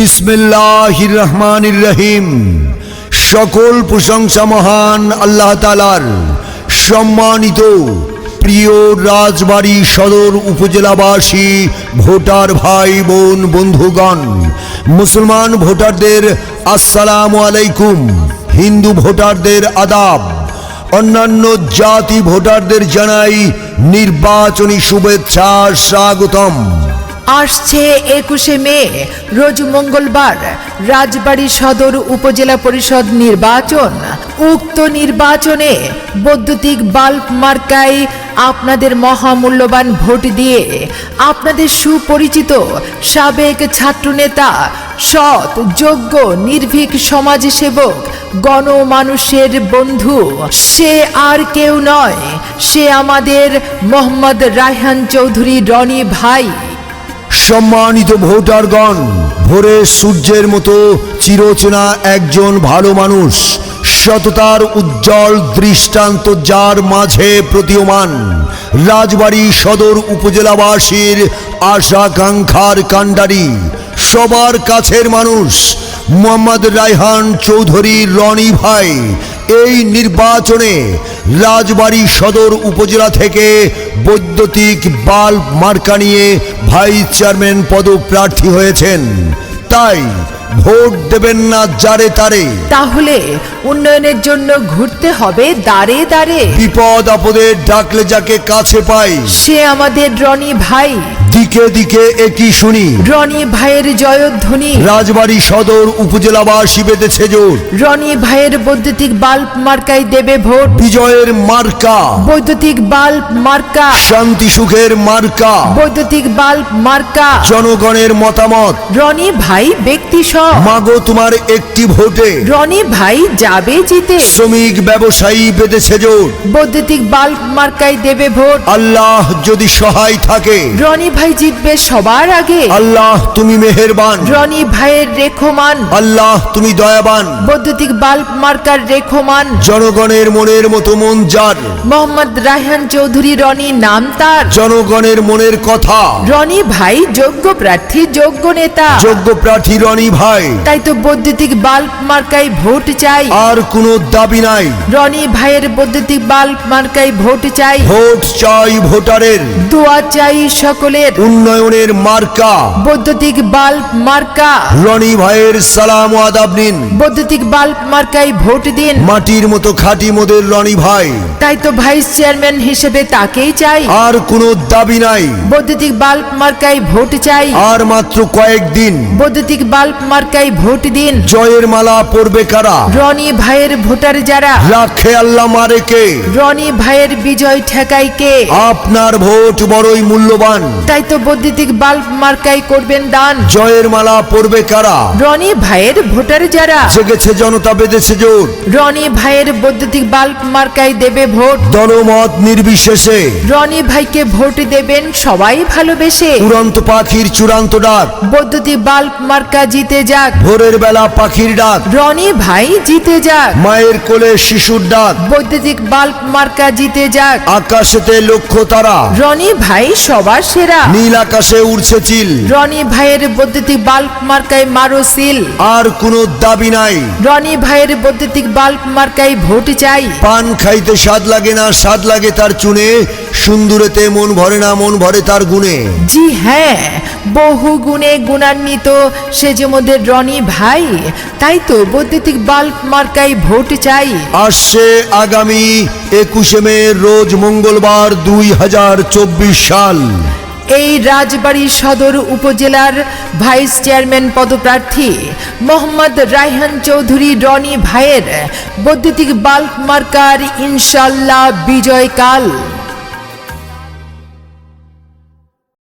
বিসমিল্লাহির রহমানির রহিম সকল প্রশংসা মহান আল্লাহ তালার সম্মানিত প্রিয় রাজবাড়ী সদর উপজেলাবাসী, ভোটার ভাই, বোন, বন্ধুগণ, মুসলমান ভোটারদের আসসালামু আলাইকুম। হিন্দু ভোটারদের আদাব। অন্যান্য জাতি ভোটারদের জানাই নির্বাচনী শুভেচ্ছা, স্বাগতম। আসছে একুশে মে, রোজ মঙ্গলবার, রাজবাড়ী সদর উপজেলা পরিষদ নির্বাচন। উক্ত নির্বাচনে বৈদ্যুতিক বাল্ব মার্কায় আপনাদের মহামূল্যবান ভোট দিয়ে আপনাদের সুপরিচিত সাবেক ছাত্রনেতা, সৎ, যোগ্য, নির্ভীক সমাজসেবক, গণমানুষের বন্ধু। সে আর কেউ নয়, সে আমাদের মোহাম্মদ রায়হান চৌধুরী রনি ভাই। সম্মানিত ভোটারগণ, ভোরে সূর্যের মতো চিরচেনা একজন ভালো মানুষ, সততার উজ্জ্বল দৃষ্টান্ত যার মাঝে প্রতীয়মান রাজবাড়ী সদর উপজেলাবাসীর আশাকাঙ্ক্ষার কাণ্ডারি, সবার কাছের মানুষ, মোহাম্মদ রায়হান চৌধুরী রনি ভাই এই নির্বাচনে রাজবাড়ী সদর উপজেলা থেকে বৈদ্যুতিক বাল্ব মার্কা নিয়ে ভাইস চেয়ারম্যান পদপ্রার্থী হয়েছেন। তাই ভোট দেবেন না যারে তারে। তাহলে উন্নয়নের জন্য ঘুরতে হবে দাঁড়ে দাঁড়ে বিপদ আপদে ডাকলে যাকে কাছে পাই সে আমাদের রনি ভাই। দিকে দিকে একই শুনি। রনি ভাইয়ের জয়ধ্বনি। রাজবাড়ী সদর উপজেলাবাসী বেঁধেছে জোর। রনি ভাইয়ের বৈদ্যুতিক বাল্ব মার্কায় দেবে ভোট। বিজয়ের মার্কা। বৈদ্যুতিক বাল্ব মার্কা। শান্তি সুখের মার্কা। বৈদ্যুতিক বাল্ব মার্কা। জনগণের মতামত। রনি ভাই ব্যক্তি সহ মাগো তোমার একটি ভোটে। রনি ভাই যাবে জিতে। শ্রমিক ব্যবসায়ী বেঁধেছে জোর। বৈদ্যুতিক বাল্ব মার্কায় দেবে ভোট। আল্লাহ যদি সহায় থাকে। রনি ভাই জিতবে সবার আগে। আল্লাহ তুমি মেহেরবান। রনি ভাইয়ের রেখমান। আল্লাহ তুমি দয়াবান। বৈদ্যুতিক বাল্ব মার্কার রেখমান। জনগণের মনের মতো মন যার। মোহাম্মদ রায়হান চৌধুরী রনি নাম তার। জনগণের মনের কথা। রনি ভাই যোগ্য প্রার্থী যোগ্য নেতা। যোগ্য প্রার্থী রনি ভাই। তাই তো বৈদ্যুতিক বাল্ব মার্কায় ভোট চাই। আর কোনো দাবি নাই। রনি ভাইয়ের বৈদ্যুতিক বাল্ব মার্কায় ভোট চাই। ভোট চাই ভোটারের। দোয়া চাই সকলের। উন্নয়নের মার্কা। বৈদ্যুতিক বাল্ব মার্কা। রনি ভাইয়ের সালাম আদাব নিন। বৈদ্যুতিক বাল্ব মার্কায় ভোট দিন। মাটির মতো খাঁটি মোদের রনি ভাই। তাই তো ভাইস চেয়ারম্যান হিসেবে তাকেই চাই। আর কোনো দাবি নাই। বৈদ্যুতিক বাল্ব মার্কায় ভোট চাই। আর মাত্র কয়েকদিন। বৈদ্যুতিক বাল্ব মার্কায় ভোট দিন। জয়ের মালা পরবে কারা? রনি ভাইয়ের ভোটার যারা। রাখে আল্লাহ মারে কে? রনি ভাইয়ের বিজয় ঠেকাই কে? আপনার ভোট বড়ই মূল্যবান। তাই তো বৈদ্যুতিক বাল্ব মার্কায় করবেন দান। জয়ের মালা পরবে কারা? রনি ভাইয়ের ভোটার যারা? জেগেছে জনতা বেঁধেছে জোর। রনি ভাইয়ের বৈদ্যুতিক বাল্ব মার্কায় দেবে ভোট। দলমত নির্বিশেষে। রনি ভাইকে ভোট দেবেন সবাই ভালোবেসে। উড়ন্ত পাখির চূড়ান্ত ডাক। বৈদ্যুতিক বাল্ব মার্কা জিতে যাক। ভোরের বেলা পাখির ডাক। রনি ভাই জিতে যাক। মায়ের কোলে শিশুর ডাক। বৈদ্যুতিক বাল্ব মার্কা জিতে যাক। আকাশেতে লক্ষ্য তারা। রনি ভাই সবার সেরা। নীল আকাশে উড়ছে চিল। রনি ভাইয়ের বৈদ্যুতিক বাল্ব মার্কায় মারো সিল। আর কোনো দাবি নাই। রনি ভাইয়ের বৈদ্যুতিক বাল্ব মার্কায় ভোট চাই। পান খাইতে স্বাদ লাগে না স্বাদ লাগে তার চুনে। সুন্দরেতে মন ভরে না মন ভরে তার গুণে। জি হ্যাঁ বহু গুণে গুণান্বিত সে যে মধ্যে রনি ভাই। তাই তো বৈদ্যুতিক বাল্ব মার্কায় ভোট চাই। আসছে আগামী একুশে মে রোজ মঙ্গলবার দুই হাজার চব্বিশ সাল। এই রাজবাড়ী সদর উপজেলার ভাইস চেয়ারম্যান পদপ্রার্থী মোহাম্মদ রায়হান চৌধুরী রনি ভাইয়ের বৈদ্যুতিক বাল্ক মার্কার ইনশাল্লাহ বিজয়কাল।